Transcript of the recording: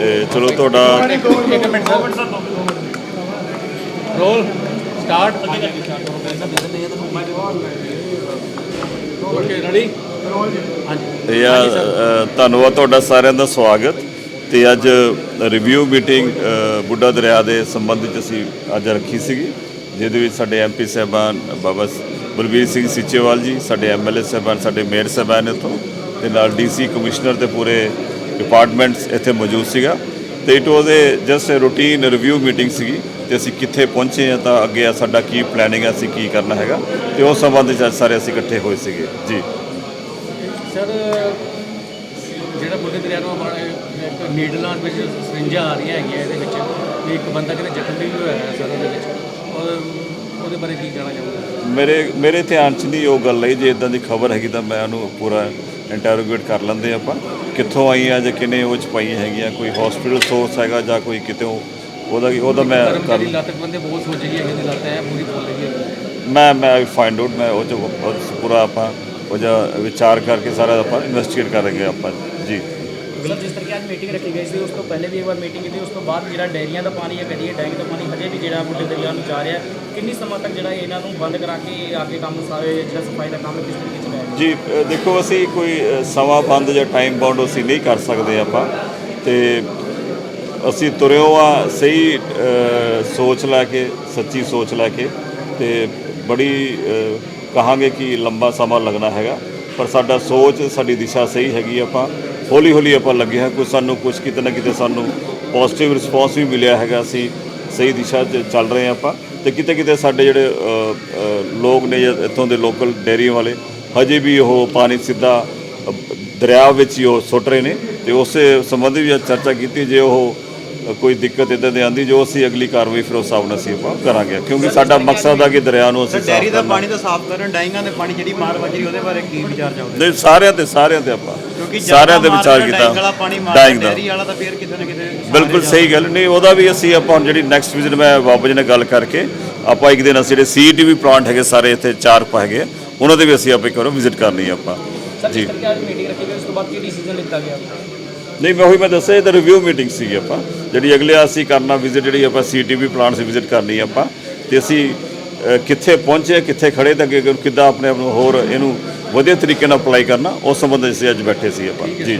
ਇਹ ਚਲੋ ਤੁਹਾਡਾ ਇੱਕ minute sir roll start okay ready ਹਾਂਜੀ ਅ, ਧੰਨਵਾਦ ਤੁਹਾਡਾ ਸਾਰਿਆਂ ਦਾ ਸਵਾਗਤ। ਤੇ ਅੱਜ ਰਿਵਿਊ ਮੀਟਿੰਗ ਬੁੱਢਾ ਦਰਿਆ ਦੇ ਸੰਬੰਧ ਵਿੱਚ ਅਸੀਂ ਅੱਜ ਰੱਖੀ ਸੀਗੀ ਜਿਹਦੇ ਵਿੱਚ ਸਾਡੇ ਐਮਪੀ ਸਾਹਿਬਾਨ ਬਾਬਾ ਬਲਬੀਰ ਸਿੰਘ ਸੀਚੇਵਾਲ ਜੀ ਸਾਡੇ ਐਮਐਲਏ ਸਾਹਿਬਾਨ ਸਾਡੇ ਮੇਅਰ ਸਾਹਿਬਾਨ ਇੱਥੋਂ ਤੇ ਨਾਲ ਡੀਸੀ ਕਮਿਸ਼ਨਰ ਤੇ ਪੂਰੇ ਡਿਪਾਰਟਮੈਂਟਸ ਇੱਥੇ ਮੌਜੂਦ ਸੀਗਾ ਤੇ it was a just routine review meeting ਸੀਗੀ ਤੇ ਅਸੀਂ ਕਿੱਥੇ ਪਹੁੰਚੇ ਆ ਤਾਂ ਅੱਗੇ ਆ ਸਾਡਾ ਕੀ ਪਲੈਨਿੰਗ ਹੈ ਅਸੀਂ ਕੀ ਕਰਨਾ ਹੈਗਾ ਤੇ ਉਸ ਸੰਬੰਧ ਵਿੱਚ ਸਾਰੇ ਅਸੀਂ ਇਕੱਠੇ ਹੋਏ ਸੀਗੇ। ਜੀ। ਸਰ ਜਿਹੜਾ ਬੁੱਢੇ ਦਰਿਆ ਨੂੰ ਇੱਕ ਨੀਡਲਾਂ ਵਿੱਚ ਸਰਿੰਜਾਂ ਆ ਰਹੀਆਂ ਹੈਗੀਆਂ ਇਹਦੇ ਵਿੱਚ ਇੱਕ ਬੰਦਾ ਕਿਤੇ ਜ਼ਖਮੀ ਵੀ ਹੋਇਆ ਹੈ ਸਰ ਉਹਦੇ ਵਿੱਚ ਔਰ ਉਹਦੇ ਬਾਰੇ ਕੀ ਕਹਿਣਾ ਚਾਹੁੰਦੇ ਮੇਰੇ ਮੇਰੇ ਧਿਆਨ 'ਚ ਨਹੀਂ ਉਹ ਗੱਲ ਆਈ ਜੇ ਇਦਾਂ ਦੀ ਖਬਰ ਹੈਗੀ ਤਾਂ ਮੈਂ ਉਹਨੂੰ ਪੂਰਾ ਇੰਟਰੋਗੇਟ ਕਰ ਲੈਂਦੇ ਆਪਾਂ ਕਿੱਥੋਂ ਆਈ ਆ ਜਾਂ ਕਿਨੇ ਉਹ ਚ ਪਾਈ ਹੈਗੀਆਂ ਕੋਈ ਹਸਪੀਟਲ ਸੋਰਸ ਹੈਗਾ ਜਾਂ ਕੋਈ ਕਿਤੇ ਉਹਦਾ ਉਹਦਾ ਮੈਂ ਕਰ ਕਰਮਚਾਰੀ ਲੱਤ ਬੰਦੇ ਬਹੁਤ ਸੋਚ ਗਈ ਹੈਗੀ ਦੀ ਲੱਤ ਹੈ ਪੂਰੀ ਫੁੱਲ ਗਈ ਹੈ ਮੈਂ ਮੈਂ ਫਾਈਂਡ ਆਊਟ ਮੈਂ ਉਹ 'ਚ ਪੂਰਾ ਆਪਾਂ ਉਹ ਜਿਹਾ ਵਿਚਾਰ ਕਰਕੇ ਸਾਰਾ ਆਪਾਂ ਇਨਵੈਸਟੀਗੇਟ ਕਰਾਂਗੇ ਆਪਾਂ ਜੀ ਸਰ ਜਿਸ ਤਰ੍ਹਾਂ ਅੱਜ ਮੀਟਿੰਗ ਰੱਖੀ ਗਈ ਸੀ ਉਸ ਤੋਂ ਪਹਿਲੇ ਵੀ ਇੱਕ ਵਾਰ ਮੀਟਿੰਗ ਕੀਤੀ ਉਸ ਤੋਂ ਬਾਅਦ ਜਿਹੜਾ ਡੈਰੀਆਂ ਦਾ ਪਾਣੀ ਹੈ ਕਦੀ ਡੈਰੀ ਦਾ ਪਾਣੀ ਹਜੇ ਵੀ ਜਿਹੜਾ ਬੁੱਢੇ ਦਰਿਆ ਨੂੰ ਜਾ ਰਿਹਾ ਹੈ। ਕਿੰਨੀ ਸਮਾਂ ਤੱਕ ਜਿਹੜਾ ਇਹਨਾਂ ਨੂੰ ਬੰਦ ਕਰਾ ਕੇ ਅੱਗੇ ਕੰਮ ਸਾਰੇ ਜਿਹੜਾ ਸਫ਼ਾਈ ਦਾ ਕੰਮ ਕਿਸ ਤਰੀਕੇ ਚ ਜੀ ਦੇਖੋ, ਅਸੀਂ ਕੋਈ ਸਮਾਂ ਬੰਦ ਜਾਂ ਟਾਈਮ ਬਾਉਂਡ ਅਸੀਂ ਨਹੀਂ ਕਰ ਸਕਦੇ ਆਪਾਂ। ਤੇ ਅਸੀਂ ਤੁਰਿਓ ਆ, ਸਹੀ ਸੋਚ ਲੈ ਕੇ, ਸੱਚੀ ਸੋਚ ਲੈ ਕੇ ਤੇ ਬੜੀ ਕਹਾਂਗੇ ਕਿ ਲੰਬਾ ਸਮਾਂ ਲੱਗਣਾ ਹੈਗਾ। ਪਰ ਸਾਡਾ ਸੋਚ, ਸਾਡੀ ਦਿਸ਼ਾ ਸਹੀ ਹੈਗੀ ਆਪਾਂ। ਹੌਲੀ ਹੌਲੀ ਆਪਾਂ ਲੱਗੇ ਹਾਂ। ਕੁਝ ਸਾਨੂੰ ਕੁਝ ਕਿਤੇ ਨਾ ਕਿਤੇ ਸਾਨੂੰ ਪੋਜ਼ਿਟਿਵ ਰਿਸਪੌਂਸ ਵੀ ਮਿਲਿਆ ਹੈਗਾ। ਅਸੀਂ ਸਹੀ ਦਿਸ਼ਾ 'ਚ ਚੱਲ ਰਹੇ ਹਾਂ ਆਪਾਂ। ਤੇ ਕਿਤੇ ਕਿਤੇ ਸਾਡੇ ਜਿਹੜੇ ਅ, ਅ, ਲੋਕ ਨੇ ਜਾਂ ਇੱਥੋਂ ਦੇ ਲੋਕਲ ਡੇਅਰੀ ਵਾਲੇ ਹਜੇ ਵੀ ਉਹ ਪਾਣੀ ਸਿੱਧਾ ਅ, ਦਰਿਆ ਵਿੱਚ ਹੀ ਉਹ ਸੁੱਟ ਰਹੇ ਨੇ ਤੇ ਉਸੇ ਸੰਬੰਧੀ ਵੀ ਅੱਜ ਚਰਚਾ ਕੀਤੀ ਜੇ ਉਹ ਅ, ਕੋਈ ਦਿੱਕਤ ਇਦਾਂ ਦੀ ਆਂਦੀ ਜੋ ਅਸੀਂ ਅਗਲੀ ਕਾਰਵਾਈ ਫਿਰ ਉਸ ਹਿਸਾਬ ਨਾਲ ਅਸੀਂ ਆਪਾਂ ਕਰਾਂਗੇ। ਕਿਉਂਕਿ ਸਾਡਾ ਮਕਸਦ ਆ ਕਿ ਦਰਿਆ ਨੂੰ ਅਸੀਂ ਡੈਰੀ ਸਾਫ਼ ਦਾ ਕਰਨਾ। ਪਾਣੀ ਤਾਂ ਸਾਫ਼ ਕਰਨ ਡਾਈਆਂ ਦੇ ਪਾਣੀ ਜਿਹੜੀ ਮਾਰ ਵੱਜ ਰਹੀ ਉਹਦੇ ਬਾਰੇ ਕੀ ਵਿਚਾਰ ਚਾਹੁੰਦੇ ਨਹੀਂ ਸਾਰਿਆਂ ਤੇ ਸਾਰਿਆਂ ਤੇ ਆਪਾਂ ਕਿਉਂਕਿ ਸਾਰਿਆਂ ਜ਼ਿਆਦਾ ਵਿਚਾਰ ਕੀਤਾ ਵਾਲਾ ਪਾਣੀ ਮਾਰ ਡਾਈਂਗ ਦਾ। ਡੈਰੀ ਵਾਲਾ ਤਾਂ ਫੇਰ ਕਿਤੇ ਨਾ ਕਿਤੇ ਬਿਲਕੁਲ ਸਹੀ ਗੱਲ ਨਹੀਂ ਉਹਦਾ ਵੀ ਅਸੀਂ ਆਪਾਂ ਹੁਣ ਜਿਹੜੀ ਨੈਕਸਟ ਵਿਜ਼ਿਟ ਮੈਂ ਬਾਬਾ ਜੀ ਨਾਲ ਗੱਲ ਕਰਕੇ ਆਪਾਂ ਇੱਕ ਦਿਨ ਅਸੀਂ ਜਿਹੜੇ ਸੀਟੀਵੀ ਪਲਾਂਟ ਹੈਗੇ ਸਾਰੇ ਇੱਥੇ ਚਾਰ ਕੁ ਹੈਗੇ ਉਹਨਾਂ ਦੇ ਵੀ ਅਸੀਂ ਆਪੇ ਕਰੋ ਵਿਜ਼ਿਟ ਕਰਨੀ ਆ ਆਪਾਂ। ਸਰ ਜੀ। ਜਿਸ ਤਰ੍ਹਾਂ ਅੱਜ ਮੀਟਿੰਗ ਰੱਖੀ ਗਈ ਉਸ ਤੋਂ ਬਾਅਦ ਕੀ ਡਿਸੀਜਨ ਲਿੱਤਾ ਗਿਆ? ਨਹੀਂ ਮੈਂ ਉਹੀ ਮੈਂ ਦੱਸਿਆ ਇਹ ਤਾਂ ਰਿਵਿਊ ਮੀਟਿੰਗ ਸੀਗੀ ਆਪਾਂ ਜਿਹੜੀ ਅਗਲੇ ਅਸੀਂ ਕਰਨਾ ਵਿਜ਼ਿਟ ਜਿਹੜੀ ਆਪਾਂ ਸੀਟੀਵੀ ਪਲਾਂਟ ਸੀ ਵਿਜ਼ਿਟ ਕਰਨੀ ਆ ਆਪਾਂ ਤੇ ਅਸੀਂ ਕਿੱਥੇ ਪਹੁੰਚੇ, ਕਿੱਥੇ ਖੜੇ ਤੇ ਅੱਗੇ ਕਿੱਦਾਂ ਆਪਣੇ ਆਪ ਨੂੰ ਹੋਰ ਇਹਨੂੰ ਵਧੀਆ ਤਰੀਕੇ ਨਾਲ ਅਪਲਾਈ ਕਰਨਾ, ਉਸ ਸੰਬੰਧ ਵਿੱਚ ਅਸੀਂ ਅੱਜ ਬੈਠੇ ਸੀ ਆਪਾਂ। ਜੀ।